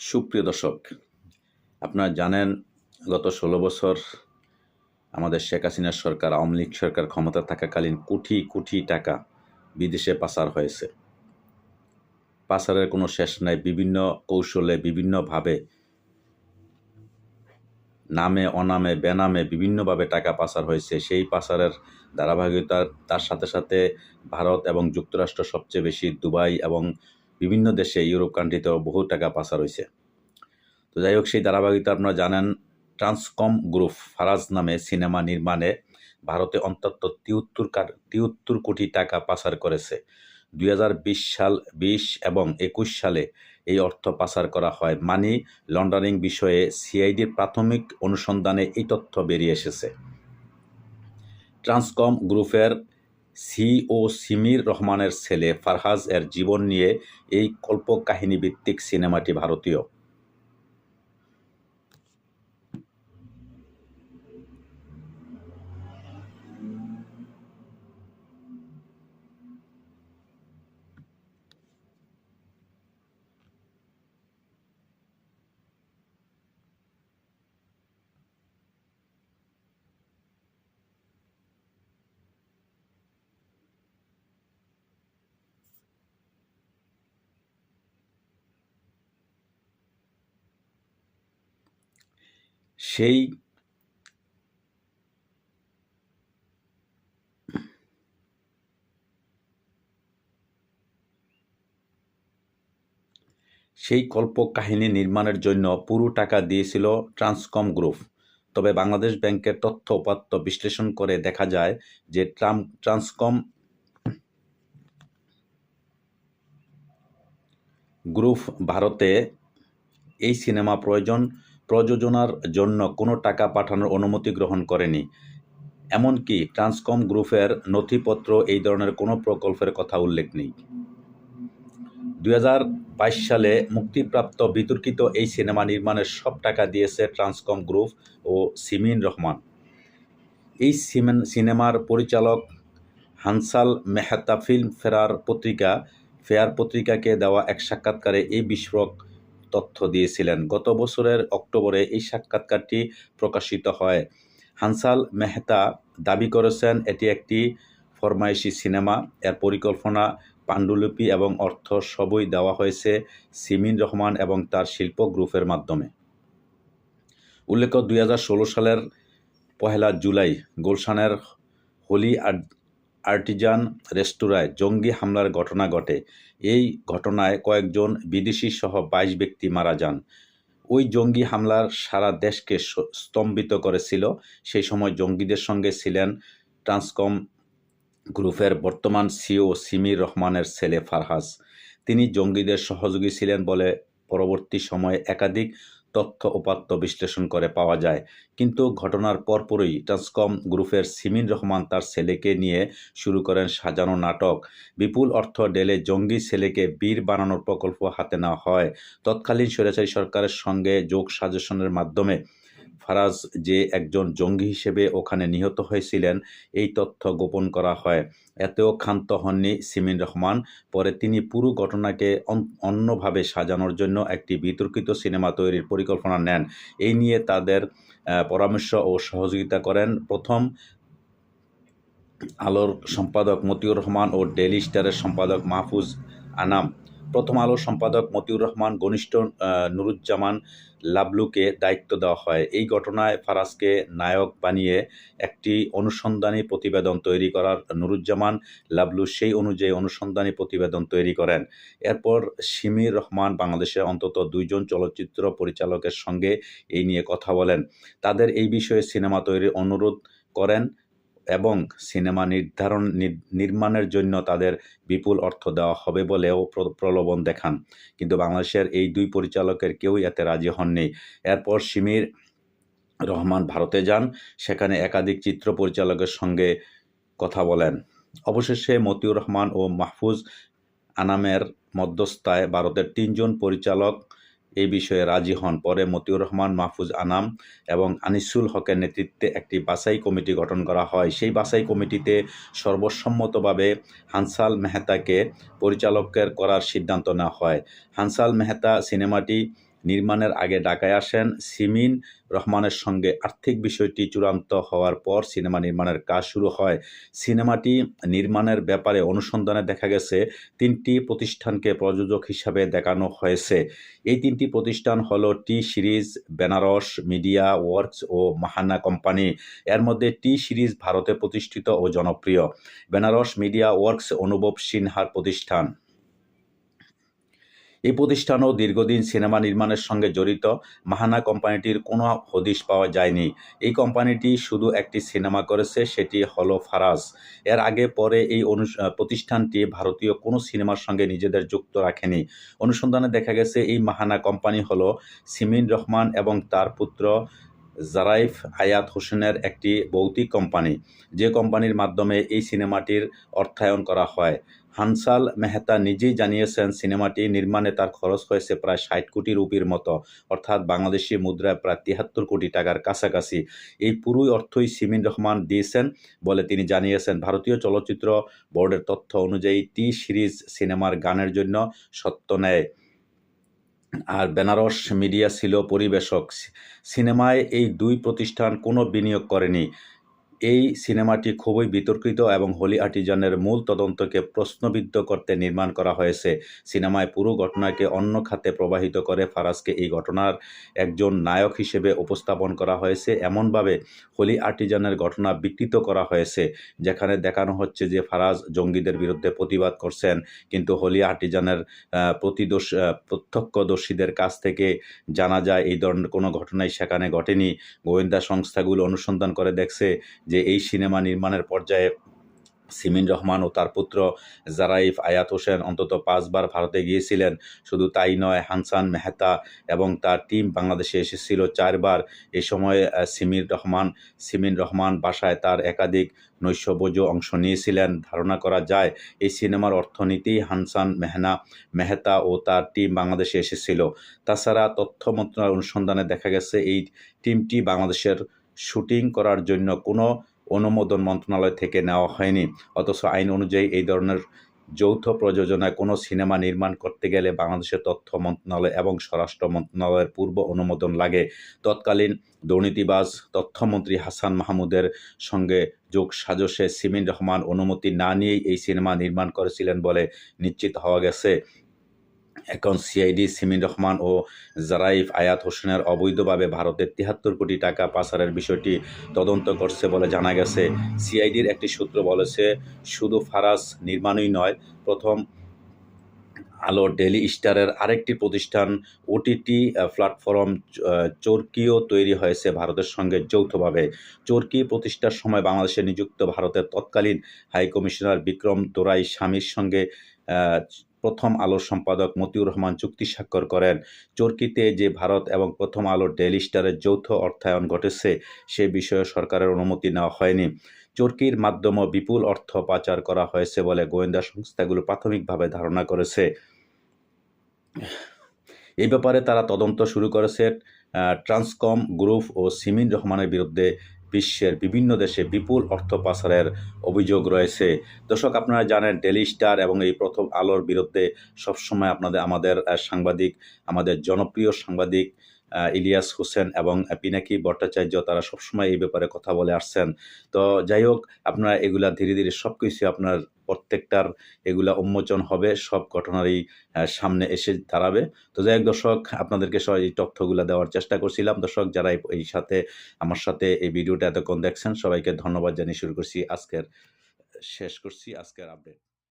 সুপ্রিয় দর্শক, আপনারা জানেন গত ষোলো বছর আমাদের শেখ হাসিনার সরকার, আওয়ামী লীগ সরকার ক্ষমতা থাকাকালীন কোটি কোটি টাকা বিদেশে পাচার হয়েছে। পাচারের কোনো শেষ নাই, বিভিন্ন কৌশলে, বিভিন্নভাবে, নামে, অনামে, বেনামে বিভিন্নভাবে টাকা পাচার হয়েছে। সেই পাচারের ধারাবাহিকতার, তার সাথে সাথে ভারত এবং যুক্তরাষ্ট্র সবচেয়ে বেশি দুবাই এবং বিভিন্ন দেশে, ইউরোপ কান্ট্রিতেও বহু টাকা পাচার হয়েছে তো যাই হোক, সেই ধারাবাহিকতা আপনারা জানেন, ট্রান্সকম গ্রুপ ফারাজ নামে সিনেমা নির্মাণে ভারতে অন্তত তিয়াত্তর তিয়াত্তর কোটি টাকা পাচার করেছে দু হাজার বিশ সাল, বিশ এবং একুশ সালে এই অর্থ পাচার করা হয়। মানি লন্ডারিং বিষয়ে সিআইডির প্রাথমিক অনুসন্ধানে এই তথ্য বেরিয়ে এসেছে। ট্রান্সকম গ্রুপের সিও সিমির রহমানের ছেলে ফারহাজ এর জীবন নিয়ে এই কল্পকাহিনী ভিত্তিক সিনেমাটি ভারতীয়। সেই সেই কল্পকাহিনী নির্মাণের জন্য পুরো টাকা দিয়েছিল ট্রান্সকম গ্রুপ। তবে বাংলাদেশ ব্যাংকের তথ্য উপাত্ত বিশ্লেষণ করে দেখা যায় যে ট্রাম, ট্রান্সকম গ্রুপ ভারতে এই সিনেমা প্রয়োজন প্রযোজনার জন্য কোনো টাকা পাঠানোর অনুমতি গ্রহণ করেনি। এমনকি ট্রান্সকম গ্রুপের নথিপত্র এই ধরনের কোনো প্রকল্পের কথা উল্লেখ নেই। দু হাজার বাইশ সালে মুক্তিপ্রাপ্ত বিতর্কিত এই সিনেমা নির্মাণের সব টাকা দিয়েছে ট্রান্সকম গ্রুপ ও সিমিন রহমান। এই সিনেমার পরিচালক হানসাল মেহতা ফিল্ম ফেরার পত্রিকা ফেয়ার পত্রিকাকে দেওয়া এক সাক্ষাৎকারে এই বিস্ফোরক তথ্য দিয়েছিলেন। গত বছরের অক্টোবরে এই সাক্ষাৎকারটি প্রকাশিত হয়। হানসাল মেহতা দাবি করেছেন, এটি একটি ফরমাইশি সিনেমা। এর পরিকল্পনা পাণ্ডুলিপি এবং অর্থ সবই দেওয়া হয়েছে সিমিন রহমান এবং তার শিল্প গ্রুপের মাধ্যমে। উল্লেখ্য, দুই হাজার ষোলো সালের পহেলা জুলাই গুলশানের হোলি আর্টিজান রেস্তোরাঁয় জঙ্গি হামলার ঘটনা ঘটে। এই ঘটনায় কয়েকজন বিদেশি সহ বাইশ ব্যক্তি মারা যান। ওই জঙ্গি হামলার সারা দেশকে স্তম্ভিত করেছিল। সেই সময় জঙ্গিদের সঙ্গে ছিলেন ট্রান্সকম গ্রুপের বর্তমান সিও সিমির রহমানের ছেলে ফারহাস তিনি জঙ্গিদের সহযোগী ছিলেন বলে পরবর্তী সময়ে একাধিক তথ্য উপাত্ত বিশ্লেষণ করে পাওয়া যায়। কিন্তু ঘটনার পরপরই ট্রান্সকম গ্রুপের সিমিন রহমান তার ছেলেকে নিয়ে শুরু করেন সাজানো নাটক। বিপুল অর্থ ডেলে জঙ্গি ছেলেকে বীর বানানোর প্রকল্প হাতে নেওয়া হয়। তৎকালীন স্বৈরাচারী সরকারের সঙ্গে যোগ সাজেশনের মাধ্যমে ফারাজ যে একজন জঙ্গি হিসেবে ওখানে নিহত হয়েছিলেন, এই তথ্য গোপন করা হয়। এতেও ক্ষান্ত হননি সিমিন রহমান। পরে তিনি পুরো ঘটনাকে অন্যভাবে সাজানোর জন্য একটি বিতর্কিত সিনেমা তৈরির পরিকল্পনা নেন। এই নিয়ে তাদের পরামর্শ ও সহযোগিতা করেন প্রথম আলোর সম্পাদক মতিউর রহমান ও ডেলি স্টারের সম্পাদক মাহফুজ আনাম। প্রথম আলো সম্পাদক মতিউর রহমান, ঘনিষ্ঠ নুরুজ্জামান লাবলুকে দায়িত্ব দেওয়া হয়। এই ঘটনায় ফারাজকে নায়ক বানিয়ে একটি অনুসন্ধানী প্রতিবেদন তৈরি করার নুরুজ্জামান লাবলু সেই অনুযায়ী অনুসন্ধানী প্রতিবেদন তৈরি করেন। এরপর সিমির রহমান বাংলাদেশের অন্তত দুইজন চলচ্চিত্র পরিচালকের সঙ্গে এই নিয়ে কথা বলেন। তাদের এই বিষয়ে সিনেমা তৈরির অনুরোধ করেন। এবং সিনেমা নির্ধারণ নির্মাণের জন্য তাদের বিপুল অর্থ দেওয়া হবে বলেও প্রলোভন দেখান। কিন্তু বাংলাদেশের এই দুই পরিচালকের কেউই এতে রাজি হননি। এরপর সিমির রহমান ভারতে যান, সেখানে একাধিক চিত্র পরিচালকের সঙ্গে কথা বলেন। অবশেষে মতিউর রহমান ও মাহফুজ আনামের মধ্যস্থায় ভারতের তিনজন পরিচালক এই বিষয়ে রাজি হন। পরে মতিউর রহমান, মাহফুজ আনাম এবং আনিসুল হকের নেতৃত্বে একটি বাছাই কমিটি গঠন করা হয়। সেই বাছাই কমিটিতে সর্বসম্মতভাবে হানসাল মেহতাকে পরিচালকের করার সিদ্ধান্ত নেওয়া হয়। হানসাল মেহতা সিনেমাটি নির্মাণের আগে ঢাকায় আসেন। সিমিন রহমানের সঙ্গে আর্থিক বিষয়টি চূড়ান্ত হওয়ার পর সিনেমা নির্মাণের কাজ শুরু হয়। সিনেমাটি নির্মাণের ব্যাপারে অনুসন্ধানে দেখা গেছে, তিনটি প্রতিষ্ঠানকে প্রযোজক হিসাবে দেখানো হয়েছে। এই তিনটি প্রতিষ্ঠান হলো T series, Banaras media works ও মাহানা কোম্পানি। এর মধ্যে টি সিরিজ ভারতে প্রতিষ্ঠিত ও জনপ্রিয়। বেনারস মিডিয়া ওয়ার্কস অনুভব সিনহার প্রতিষ্ঠান। এই প্রতিষ্ঠানও দীর্ঘদিন সিনেমা নির্মাণের সঙ্গে জড়িত। মাহানা কোম্পানিটির কোনো হদিশ পাওয়া যায়নি। এই কোম্পানিটি শুধু একটি সিনেমা করেছে, সেটি হলো ফারাজ। এর আগে পরে এই অনু প্রতিষ্ঠানটি ভারতীয় কোনো সিনেমার সঙ্গে নিজেদের যুক্ত রাখেনি। অনুসন্ধানে দেখা গেছে, এই মাহানা কোম্পানি হলো সিমিন রহমান এবং তার পুত্র জারাইফ আয়াত হোসেনের একটি ভৌতিক কোম্পানি, যে কোম্পানির মাধ্যমে এই সিনেমাটির অর্থায়ন করা হয়। হানসাল মেহতা নিজেই জানিয়েছেন, সিনেমাটি নির্মাণে তার খরচ হয়েছে প্রায় ষাট কোটি রুপির মতো। অর্থাৎ বাংলাদেশি মুদ্রায় প্রায় তিয়াত্তর কোটি টাকার কাছাকাছি। এই পুরোই অর্থই সিমিন রহমান দিয়েছেন বলে তিনি জানিয়েছেন। ভারতীয় চলচ্চিত্র বোর্ডের তথ্য অনুযায়ী টি সিরিজ সিনেমার গানের জন্য সত্য নেয়। আর বেনারস মিডিয়া ছিল পরিবেশক। সিনেমায় এই দুই প্রতিষ্ঠান কোনো বিনিয়োগ করেনি। এই সিনেমাটি খুবই বিতর্কিত এবং হোলি আর্টিজানের মূল তদন্তকে প্রশ্নবিদ্ধ করতে নির্মাণ করা হয়েছে। সিনেমায় পুরো ঘটনাকে অন্য খাতে প্রবাহিত করে ফারাজকে এই ঘটনার একজন নায়ক হিসেবে উপস্থাপন করা হয়েছে। এমনভাবে হোলি আর্টিজানের ঘটনা বিকৃত করা হয়েছে, যেখানে দেখানো হচ্ছে যে ফারাজ জঙ্গিদের বিরুদ্ধে প্রতিবাদ করছেন, কিন্তু হোলি আর্টিজানের প্রতিদোষ প্রত্যক্ষদর্শীদের কাছ থেকে জানা যায়, এই ধরনের কোনো ঘটনাই সেখানে ঘটেনি। গোয়েন্দা সংস্থাগুলো অনুসন্ধান করে দেখছে যে এই সিনেমা নির্মাণের পর্যায়ে সিমিন রহমান ও তার পুত্র জারাইফ আয়াত হোসেন অন্তত পাঁচবার ভারতে গিয়েছিলেন। শুধু তাই নয়, হানসান মেহতা এবং তার টিম বাংলাদেশে এসেছিল চারবার। এ সময় সিমির রহমান, সিমিন রহমান বাসায় তার একাধিক নৈশভোজও অংশ নিয়েছিলেন। ধারণা করা যায়, এই সিনেমার অর্থনীতি হানসান মেহনা, মেহতা ও তার টিম বাংলাদেশে এসেছিল। তাছাড়া তথ্য মন্ত্রণালয়ের অনুসন্ধানে দেখা গেছে, এই টিমটি বাংলাদেশের শুটিং করার জন্য কোনো অনুমোদন মন্ত্রণালয় থেকে নেওয়া হয়নি। অথচ আইন অনুযায়ী এই ধরনের যৌথ প্রযোজনায় কোনো সিনেমা নির্মাণ করতে গেলে বাংলাদেশের তথ্য মন্ত্রণালয় এবং স্বরাষ্ট্র মন্ত্রণালয়ের পূর্ব অনুমোদন লাগে। তৎকালীন দুর্নীতিবাজ তথ্যমন্ত্রী হাসান মাহমুদের সঙ্গে যোগ সাজসে সিমিন রহমান অনুমতি না নিয়েই এই সিনেমা নির্মাণ করেছিলেন বলে নিশ্চিত হওয়া গেছে। এখন সিআইডি, সিমিন রহমান ও জারাইফ আয়াত হোসেনের অবৈধভাবে ভারতের তিয়াত্তর কোটি টাকা পাচারের বিষয়টি তদন্ত করছে বলে জানা গেছে। সিআইডির একটি সূত্র বলেছে, শুধু ফারাস নির্মাণই নয়, প্রথম আলো ডেলি স্টারের আরেকটি প্রতিষ্ঠান ওটিটি প্ল্যাটফর্ম চরকিও তৈরি হয়েছে ভারতের সঙ্গে যৌথভাবে। চরকি প্রতিষ্ঠার সময় বাংলাদেশে নিযুক্ত ভারতের তৎকালীন হাইকমিশনার বিক্রম তোরাই স্বামীর সঙ্গে প্রথম আলোর সম্পাদক মতিউর রহমান চুক্তি স্বাক্ষর করেন। চরকিতে যে ভারত এবং প্রথম আলোর ডেলি স্টারের যৌথ অর্থায়ন ঘটেছে, সে বিষয়ে সরকারের অনুমতি নেওয়া হয়নি। চরকির মাধ্যমে বিপুল অর্থ পাচার করা হয়েছে বলে গোয়েন্দা সংস্থাগুলো প্রাথমিকভাবে ধারণা করেছে। এই ব্যাপারে তারা তদন্ত শুরু করেছে ট্রান্সকম গ্রুপ ও সিমিন রহমানের বিরুদ্ধে বিশ্বের বিভিন্ন দেশে বিপুল অর্থ পাচারের অভিযোগ রয়েছে। দর্শক, আপনারা জানেন ডেলি স্টার এবং এই প্রথম আলোর বিরুদ্ধে সবসময় আপনাদের, আমাদের সাংবাদিক, আমাদের জনপ্রিয় সাংবাদিক ইলিয়াস হোসেন এবং পিনাকি ভট্টাচার্য, তারা সবসময় এই ব্যাপারে কথা বলে আসছেন। তো যাই হোক, আপনারা এগুলা ধীরে ধীরে সব কিছু আপনার প্রত্যেকটার এগুলা উন্মোচন হবে, সব ঘটনারই সামনে এসে দাঁড়াবে। তো যাই দর্শক, আপনাদেরকে সব এই তথ্যগুলো দেওয়ার চেষ্টা করছিলাম। দর্শক, যারা এই সাথে, আমার সাথে এই ভিডিওটা এতক্ষণ দেখছেন, সবাইকে ধন্যবাদ জানিয়ে শুরু করছি। আজকের, শেষ করছি। আজকের আপডেট